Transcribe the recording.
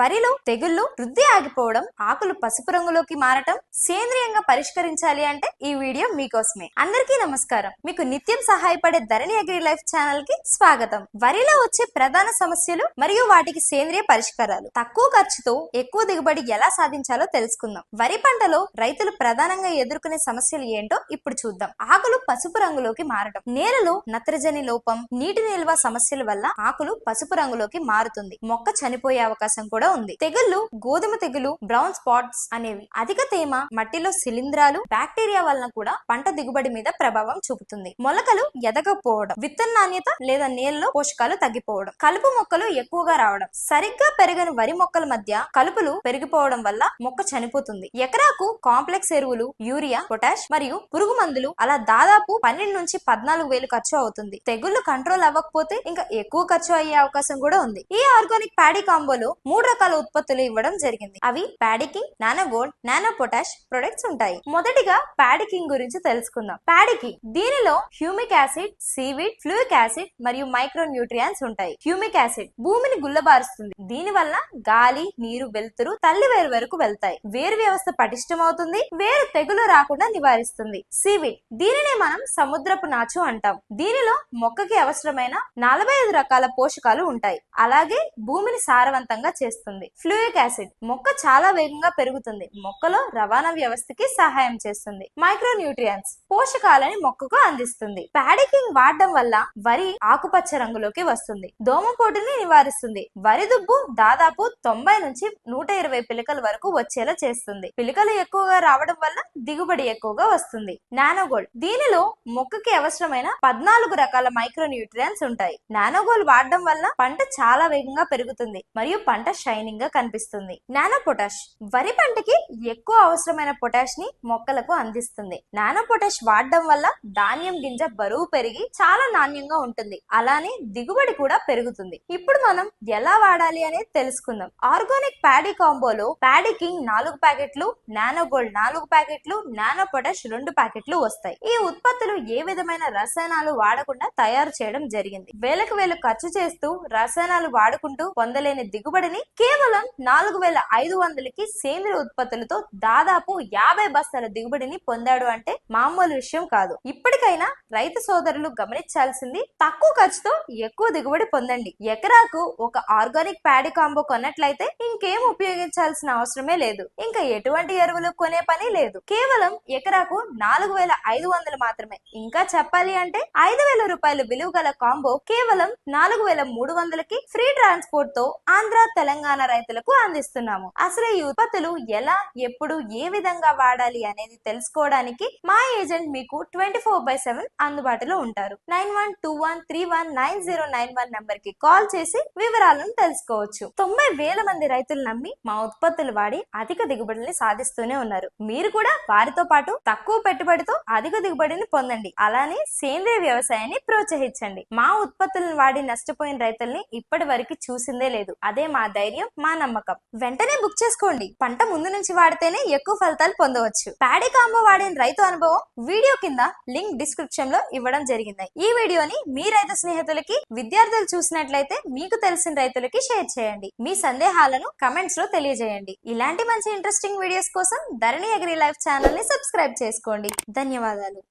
వరిలో తెగుళ్ళు వృద్ధి ఆగిపోవడం ఆకులు పసుపు రంగులోకి మారటం సేంద్రియంగా పరిష్కరించాలి అంటే ఈ వీడియో మీకోసమే. అందరికీ నమస్కారం. మీకు నిత్యం సహాయపడే ధరణి అగ్రి లైఫ్ ఛానల్కి స్వాగతం. వరిలో వచ్చే ప్రధాన సమస్యలు మరియు వాటికి సేంద్రియ పరిష్కారాలు. తక్కువ ఖర్చుతో ఎక్కువ దిగుబడి ఎలా సాధించాలో తెలుసుకుందాం. వరి పంటలో రైతులు ప్రధానంగా ఎదుర్కొనే సమస్యలు ఏంటో ఇప్పుడు చూద్దాం. ఆకులు పసుపు రంగులోకి మారడం నేలలో నత్రజని లోపం నీటి నిల్వ సమస్యల వల్ల ఆకులు పసుపు రంగులోకి మారుతుంది. మొక్క చనిపోయే అవకాశం కూడా ఉంది. తెగుళ్ళు గోధుమ తెగులు బ్రౌన్ స్పాట్స్ అనేవి అధిక తేమ మట్టిలో శిలీంధ్రాలు బ్యాక్టీరియా వలన కూడా పంట దిగుబడి మీద ప్రభావం చూపుతుంది. మొలకలు ఎదగకపోవడం విత్తన నాణ్యత లేదా నేలలో పోషకాలు తగ్గిపోవడం కలుపు మొక్కలు ఎక్కువగా రావడం సరిగ్గా పెరగని వరి మొక్కల మధ్య కలుపులు పెరిగిపోవడం వల్ల మొక్క చనిపోతుంది. ఎకరాకు కాంప్లెక్స్ ఎరువులు యూరియా పొటాష్ మరియు పురుగు మందులు అలా దాదాపు పన్నెండు నుంచి పద్నాలుగు వేలు ఖర్చు అవుతుంది. తెగుళ్ళు కంట్రోల్ అవ్వకపోతే ఇంకా ఎక్కువ ఖర్చు అయ్యే అవకాశం కూడా ఉంది. ఈ ఆర్గానిక్ ప్యాడీ కాంబోలో మూడు రకాల ఉత్పత్తులు ఇవ్వడం జరిగింది. అవి paddy king nano gold nano potash products ఉంటాయి. మొదటిగా ప్యాడికింగ్ గురించి తెలుసుకుందాం. ప్యాడికింగ్ దీనిలో humic acid seaweed fulvic acid మరియు మైక్రో న్యూట్రియాన్స్ ఉంటాయి. హ్యూమిక్ యాసిడ్ భూమిని గుల్లబారుస్తుంది. దీని వల్ల గాలి నీరు వెలుతురు తల్లి వేరు వరకు వెళ్తాయి. వేరు వ్యవస్థ పటిష్టమవుతుంది వేరు తెగులు రాకుండా నివారిస్తుంది. సీవిడ్ దీనినే మనం సముద్రపు నాచు అంటాం. దీనిలో మొక్కకి అవసరమైన నలభై ఐదు రకాల పోషకాలు ఉంటాయి. అలాగే భూమిని సారవంతంగా చేస్తుంది. ఫ్లూయిక్ యాసిడ్ మొక్క చాలా వేగంగా పెరుగుతుంది. మొక్కలో రవాణా వ్యవస్థకి సహాయం చేస్తుంది. మైక్రో న్యూట్రియన్స్ పోషకాలని మొక్కకు అందిస్తుంది. ప్యాడికింగ్ వాడడం వల్ల వరి ఆకుపచ్చ రంగులోకి వస్తుంది. దోమపోటుని నివారిస్తుంది. వరి దుబ్బు దాదాపు తొంభై నుంచి నూట ఇరవై పిలకల వరకు వచ్చేలా చేస్తుంది. పిలకలు ఎక్కువగా రావడం వల్ల దిగుబడి ఎక్కువగా వస్తుంది. నానోగోల్డ్ దీనిలో మొక్కకి అవసరమైన పద్నాలుగు రకాల మైక్రో న్యూట్రియన్స్ ఉంటాయి. నానోగోల్డ్ వాడడం వల్ల పంట చాలా వేగంగా పెరుగుతుంది. మరియు పంట షైనింగ్గా కనిపిస్తుంది. నానో పొటాష్ వరి పంటకి ఎక్కువ అవసరమైన పొటాష్ని మొక్కలకు అందిస్తుంది. నానో పొటాష్ వాడడం వల్ల ధాన్యం గింజ బరువు పెరిగి చాలా నాణ్యంగా ఉంటుంది. అలానే దిగుబడి కూడా పెరుగుతుంది. ఇప్పుడు మనం ఎలా వాడాలి అనేది తెలుసుకుందాం. ఆర్గానిక్ ప్యాడీ కాంబోలో ప్యాడీ కింగ్ నాలుగు ప్యాకెట్లు నానో గోల్డ్ నాలుగు ప్యాకెట్లు నానో పొటాష్ రెండు ప్యాకెట్లు వస్తాయి. ఈ ఉత్పత్తులు ఏ విధమైన రసాయనాలు వాడకుండా తయారు చేయడం జరిగింది. వేలకు వేలు ఖర్చు చేస్తూ రసాయనాలు వాడుకుంటూ పొందలేని దిగుబడిని కేవలం నాలుగు వేల ఐదు వందలకి సేంద్రియ ఉత్పత్తులతో దాదాపు యాభై బస్తాల దిగుబడిని పొందాడు అంటే మామూలు విషయం కాదు. ఇప్పటికైనా రైతు సోదరులు గమనించాల్సింది తక్కువ ఖర్చుతో ఎక్కువ దిగుబడి పొందండి. ఎకరాకు ఒక ఆర్గానిక్ ప్యాడీ కాంబో కొన్నట్లయితే ఇంకేం ఉపయోగించాల్సిన అవసరమే లేదు. ఇంకా ఎటువంటి ఎరువులు కొనే పని లేదు. కేవలం ఎకరాకు నాలుగు వేల ఐదు వందలు మాత్రమే. ఇంకా చెప్పాలి అంటే ఐదు వేల రూపాయల విలువ గల కాంబో కేవలం నాలుగు వేల మూడు వందలకి ఫ్రీ ట్రాన్స్పోర్ట్తో ఆంధ్ర తెలంగాణ తెలంగాణ రైతులకు అందిస్తున్నాము. అసలు ఈ ఉత్పత్తులు ఎలా ఎప్పుడు ఏ విధంగా వాడాలి అనేది తెలుసుకోవడానికి మా ఏజెంట్ మీకు ట్వంటీ ఫోర్ బై సెవెన్ అందుబాటులో ఉంటారు. Nine one two one three one nine zero nine one నంబర్కి కాల్ చేసి వివరాలను తెలుసుకోవచ్చు. తొంభై వేల మంది రైతులు నమ్మి మా ఉత్పత్తులు వాడి అధిక దిగుబడిని సాధిస్తూనే ఉన్నారు. మీరు కూడా వారితో పాటు తక్కువ పెట్టుబడితో అధిక దిగుబడిని పొందండి. అలానే సేంద్రియ వ్యవసాయాన్ని ప్రోత్సహించండి. మా ఉత్పత్తులను వాడి నష్టపోయిన రైతుల్ని ఇప్పటి వరకు చూసిందే లేదు. అదే మా ధైర్యం మా నమ్మకం. వెంటనే బుక్ చేసుకోండి. పంట ముందు నుంచి వాడితేనే ఎక్కువ ఫలితాలు పొందవచ్చు. ప్యాడీ కాంబో వాడిన రైతు అనుభవం వీడియో కింద లింక్ డిస్క్రిప్షన్లో ఇవ్వడం జరిగింది. ఈ వీడియోని మీ రైతు స్నేహితులకి విద్యార్థులు చూసినట్లయితే మీకు తెలిసిన రైతులకి షేర్ చేయండి. మీ సందేహాలను కమెంట్స్లో తెలియజేయండి. ఇలాంటి మంచి ఇంట్రెస్టింగ్ వీడియోస్ కోసం ధరణి అగ్రి లైఫ్ ఛానల్ని సబ్స్క్రైబ్ చేసుకోండి. ధన్యవాదాలు.